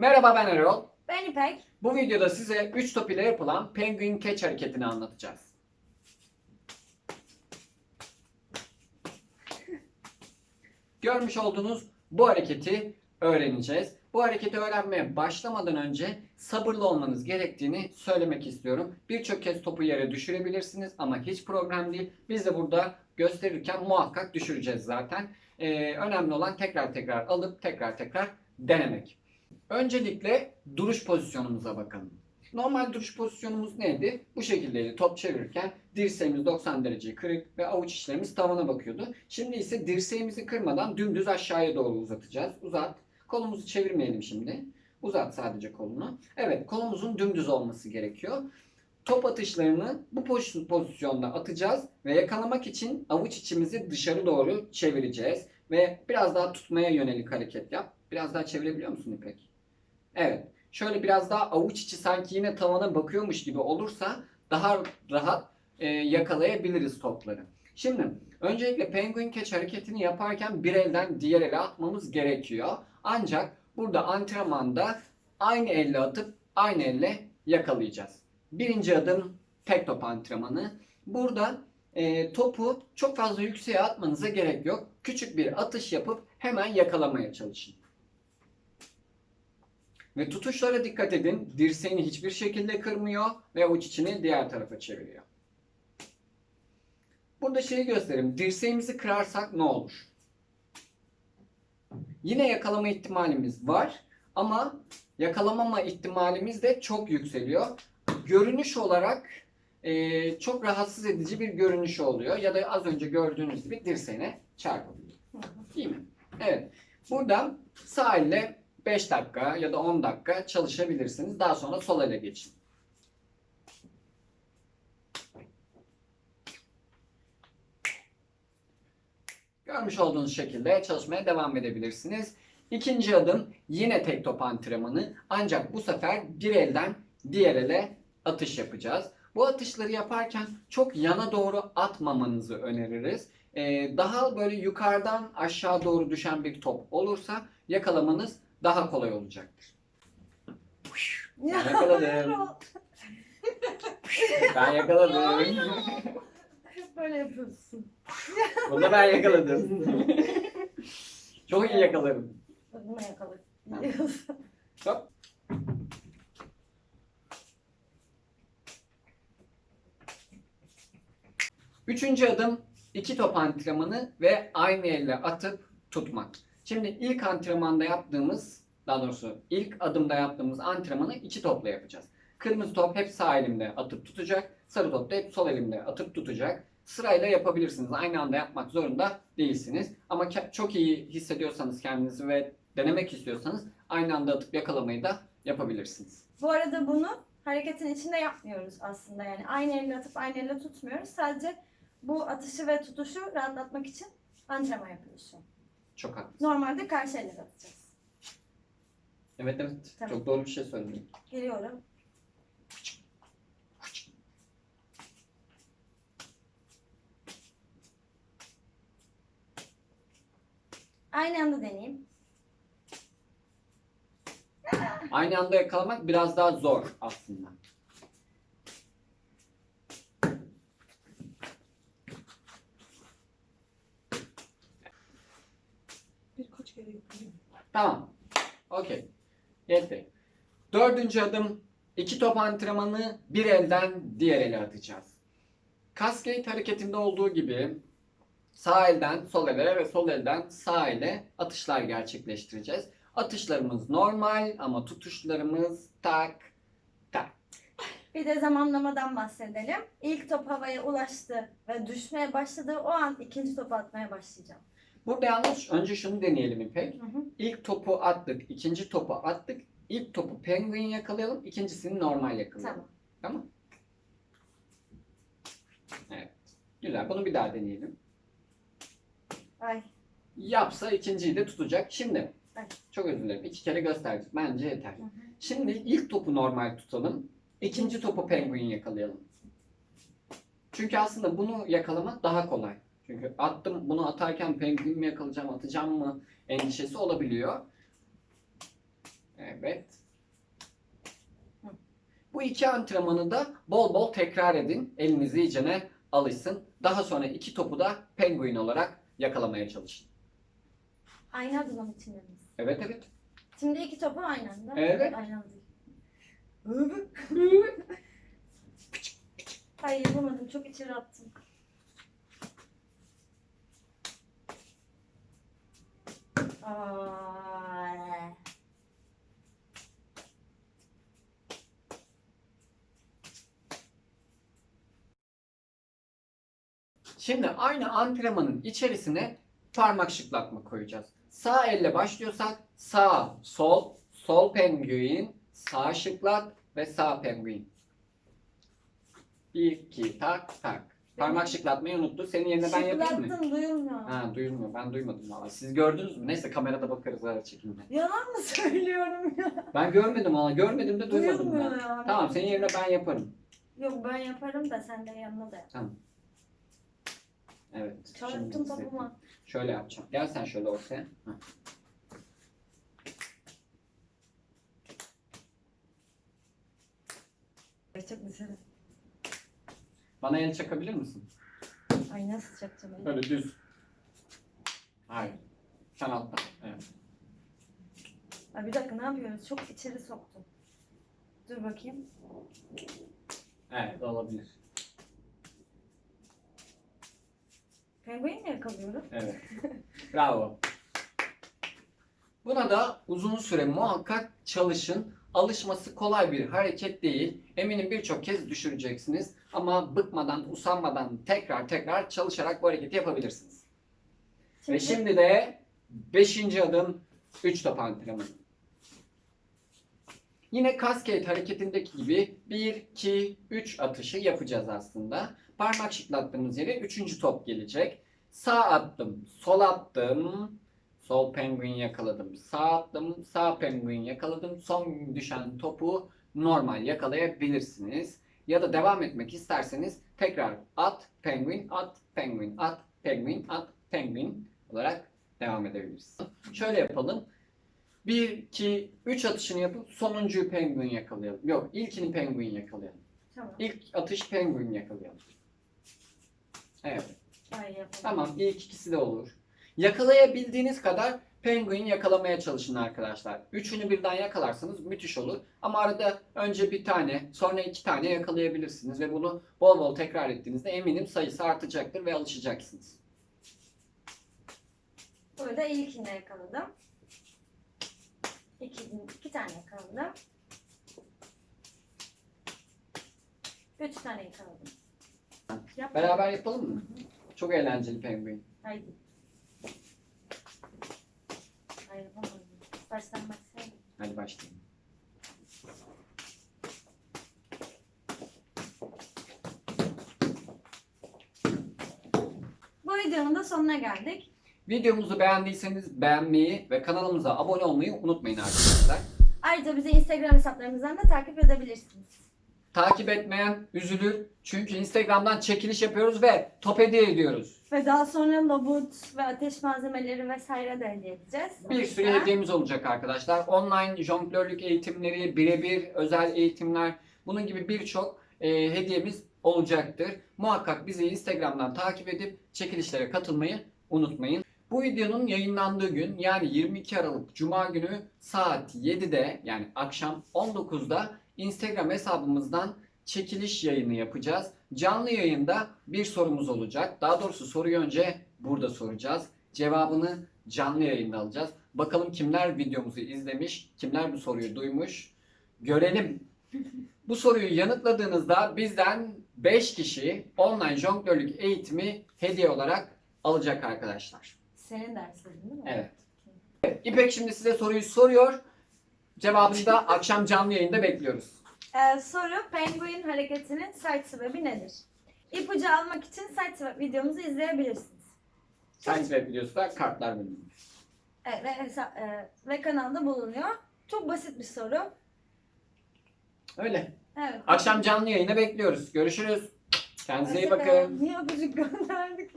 Merhaba ben Erol. Ben İpek. Bu videoda size 3 top ile yapılan penguin catch hareketini anlatacağız. Görmüş olduğunuz bu hareketi öğreneceğiz. Bu hareketi öğrenmeye başlamadan önce sabırlı olmanız gerektiğini söylemek istiyorum. Birçok kez topu yere düşürebilirsiniz ama hiç problem değil. Biz de burada gösterirken muhakkak düşüreceğiz zaten. Ee, önemli olan tekrar tekrar alıp tekrar tekrar denemek. Öncelikle duruş pozisyonumuza bakalım. Normal duruş pozisyonumuz neydi? Bu şekildeydi. Top çevirirken dirseğimiz 90 derece kırık ve avuç içlerimiz tavana bakıyordu. Şimdi ise dirseğimizi kırmadan dümdüz aşağıya doğru uzatacağız. Uzat. Kolumuzu çevirmeyelim şimdi. Uzat sadece kolunu. Evet kolumuzun dümdüz olması gerekiyor. Top atışlarını bu poz- pozisyonda atacağız ve yakalamak için avuç içimizi dışarı doğru çevireceğiz. Ve biraz daha tutmaya yönelik hareket yap. Biraz daha çevirebiliyor musun İpek? Evet. Şöyle biraz daha avuç içi sanki yine tavana bakıyormuş gibi olursa daha rahat e, yakalayabiliriz topları. Şimdi öncelikle penguin catch hareketini yaparken bir elden diğer ele atmamız gerekiyor. Ancak burada antrenmanda aynı elle atıp aynı elle yakalayacağız. Birinci adım tek top antrenmanı. Burada e, topu çok fazla yükseğe atmanıza gerek yok. Küçük bir atış yapıp hemen yakalamaya çalışın. Ve tutuşlara dikkat edin. Dirseğini hiçbir şekilde kırmıyor ve avuç içini diğer tarafa çeviriyor. Burada şeyi göstereyim. Dirseğimizi kırarsak ne olur? Yine yakalama ihtimalimiz var ama yakalamama ihtimalimiz de çok yükseliyor. Görünüş olarak eee, çok rahatsız edici bir görünüş oluyor ya da az önce gördüğünüz gibi dirseğine çarpabiliyor. Değil mi? Evet. Burada sağ elle 5 dakika ya da 10 dakika çalışabilirsiniz. Daha sonra sol ele geçin. Görmüş olduğunuz şekilde çalışmaya devam edebilirsiniz. İkinci adım yine tek top antrenmanı. Ancak bu sefer bir elden diğer ele atış yapacağız. Bu atışları yaparken çok yana doğru atmamanızı öneririz. Ee, daha böyle yukarıdan aşağı doğru düşen bir top olursa yakalamanız daha kolay olacaktır. Ben yakaladım. Ben yakaladım. Hep böyle yapıyorsun. Bunu da ben yakaladım. Çok iyi yakalarım. Bunu yakaladık. Hop. Üçüncü adım iki top antrenmanı ve aynı elle atıp tutmak. Şimdi ilk antrenmanda yaptığımız, daha doğrusu ilk adımda yaptığımız antrenmanı iki topla yapacağız. Kırmızı top hep sağ elimde atıp tutacak, sarı top da hep sol elimde atıp tutacak. Sırayla yapabilirsiniz. Aynı anda yapmak zorunda değilsiniz. Ama çok iyi hissediyorsanız kendinizi ve denemek istiyorsanız aynı anda atıp yakalamayı da yapabilirsiniz. Bu arada bunu hareketin içinde yapmıyoruz aslında. Yani aynı elle atıp aynı elle tutmuyoruz. Sadece bu atışı ve tutuşu rahatlatmak için antrenman yapıyoruz. Çok haklısın. Normalde karşı elle atacağız. Evet evet. Tamam. Çok doğru bir şey söyledin. Geliyorum. Aynı anda deneyeyim. Aynı anda yakalamak biraz daha zor aslında. Birkaç kere yapayım. Tamam. Okey. Yetti. Dördüncü adım iki top antrenmanı bir elden diğer ele atacağız. Cascade hareketinde olduğu gibi sağ elden sol ele ve sol elden sağ ele atışlar gerçekleştireceğiz. Atışlarımız normal ama tutuşlarımız tak tak. Bir de zamanlamadan bahsedelim. İlk top havaya ulaştı ve düşmeye başladığı o an ikinci topu atmaya başlayacağım. Burada yalnız önce şunu deneyelim İpek. Hı hı. İlk topu attık, ikinci topu attık. İlk topu penguin yakalayalım, ikincisini normal yakalayalım. Tamam. Tamam. Evet. Güzel. Bunu bir daha deneyelim. Ay. Yapsa ikinciyi de tutacak. Şimdi. Ay. Çok özür dilerim. İki kere gösterdik. Bence yeter. Hı hı. Şimdi ilk topu normal tutalım. İkinci topu penguin yakalayalım. Çünkü aslında bunu yakalamak daha kolay. Çünkü attım bunu atarken penguin mi yakalayacağım, atacağım mı endişesi olabiliyor. Evet. Bu iki antrenmanı da bol bol tekrar edin. Eliniz iyicene alışsın. Daha sonra iki topu da penguin olarak yakalamaya çalışın. Aynı adım mı içindeniz? Evet evet. Şimdi iki topu aynı anda. Evet. Aynı anda. Hayır yapamadım. Çok içeri attım. Şimdi aynı antrenmanın içerisine parmak şıklatma koyacağız. Sağ elle başlıyorsak sağ, sol, sol penguin, sağ şıklat ve sağ penguin. Bir, iki, tak, tak. Parmak şıklatmayı unuttu. Senin yerine ben yapayım mı? Şıklattın duyulmuyor. Ha duyulmuyor. Ben duymadım valla. Siz gördünüz mü? Neyse kamerada bakarız ara çekimde. Yalan mı söylüyorum ya? Ben görmedim valla. Görmedim de duymadım Duyulmuyor ben. ya. Tamam senin yerine ben yaparım. Yok ben yaparım da sen de yanına da yap. Evet. şimdi Çarptın size- topuma. Şöyle yapacağım. Gel sen şöyle ortaya. Heh. Çok güzel. Bana el çakabilir misin? Ay nasıl çakacağım? eli? Böyle düz. Hayır. Sen alttan. Evet. Ay bir dakika ne yapıyoruz? Çok içeri soktum. Dur bakayım. Evet olabilir. Penguin mi yakalıyoruz? Evet. Bravo. Buna da uzun süre muhakkak çalışın. Alışması kolay bir hareket değil. Eminim birçok kez düşüreceksiniz. Ama bıkmadan, usanmadan tekrar tekrar çalışarak bu hareketi yapabilirsiniz. Ve şimdi de 5. adım 3 top antrenmanı. Yine cascade hareketindeki gibi 1, 2, 3 atışı yapacağız aslında. Parmak şıklattığımız yere 3. top gelecek. Sağ attım, sol attım, sol penguin yakaladım. Sağ attım, sağ penguin yakaladım. Son düşen topu normal yakalayabilirsiniz. Ya da devam etmek isterseniz tekrar at, penguin, at, penguin, at, penguin, at, penguin olarak devam edebiliriz. Şöyle yapalım. 1, 2, 3 atışını yapıp sonuncuyu penguin yakalayalım. Yok, ilkini penguin yakalayalım. Tamam. İlk atış penguin yakalayalım. Evet. Ay. Tamam ilk ikisi de olur. Yakalayabildiğiniz kadar penguin yakalamaya çalışın arkadaşlar. Üçünü birden yakalarsanız müthiş olur. Ama arada önce bir tane sonra iki tane yakalayabilirsiniz. Ve bunu bol bol tekrar ettiğinizde eminim sayısı artacaktır ve alışacaksınız. Burada ilkini yakaladım. İki, iki tane yakaladım. Üç tane yakaladım. Yap. Beraber yapalım mı? Çok eğlenceli penguin. Haydi. Hayır yapamadım. Baştan başlayalım. Hadi başlayalım. Bu videonun da sonuna geldik. Videomuzu beğendiyseniz beğenmeyi ve kanalımıza abone olmayı unutmayın arkadaşlar. Ayrıca bizi Instagram hesaplarımızdan da takip edebilirsiniz. Takip etmeyen üzülür. Çünkü Instagram'dan çekiliş yapıyoruz ve top hediye ediyoruz. Ve daha sonra labut ve ateş malzemeleri vesaire de hediye edeceğiz. Bir sürü Lütfen. hediyemiz olacak arkadaşlar. Online jonglörlük eğitimleri, birebir özel eğitimler, bunun gibi birçok e, hediyemiz olacaktır. Muhakkak bizi Instagram'dan takip edip çekilişlere katılmayı unutmayın. Bu videonun yayınlandığı gün yani 22 Aralık Cuma günü saat 7'de yani akşam 19'da Instagram hesabımızdan çekiliş yayını yapacağız. Canlı yayında bir sorumuz olacak. Daha doğrusu soruyu önce burada soracağız. Cevabını canlı yayında alacağız. Bakalım kimler videomuzu izlemiş, kimler bu soruyu duymuş. Görelim. Bu soruyu yanıtladığınızda bizden 5 kişi online jonglörlük eğitimi hediye olarak alacak arkadaşlar. Senin derslerin değil mi? Evet. Evet, İpek şimdi size soruyu soruyor. Cevabını da akşam canlı yayında bekliyoruz. Ee, soru penguin hareketinin site sebebi nedir? İpucu almak için site sebep videomuzu izleyebilirsiniz. Science Web videosu da kartlar bölümü. Evet, ve, hesa- e, ve kanalda bulunuyor. Çok basit bir soru. Öyle. Evet. Akşam canlı yayına bekliyoruz. Görüşürüz. Kendinize iyi Hoşça kalın. bakın. Niye öpücük gönderdik?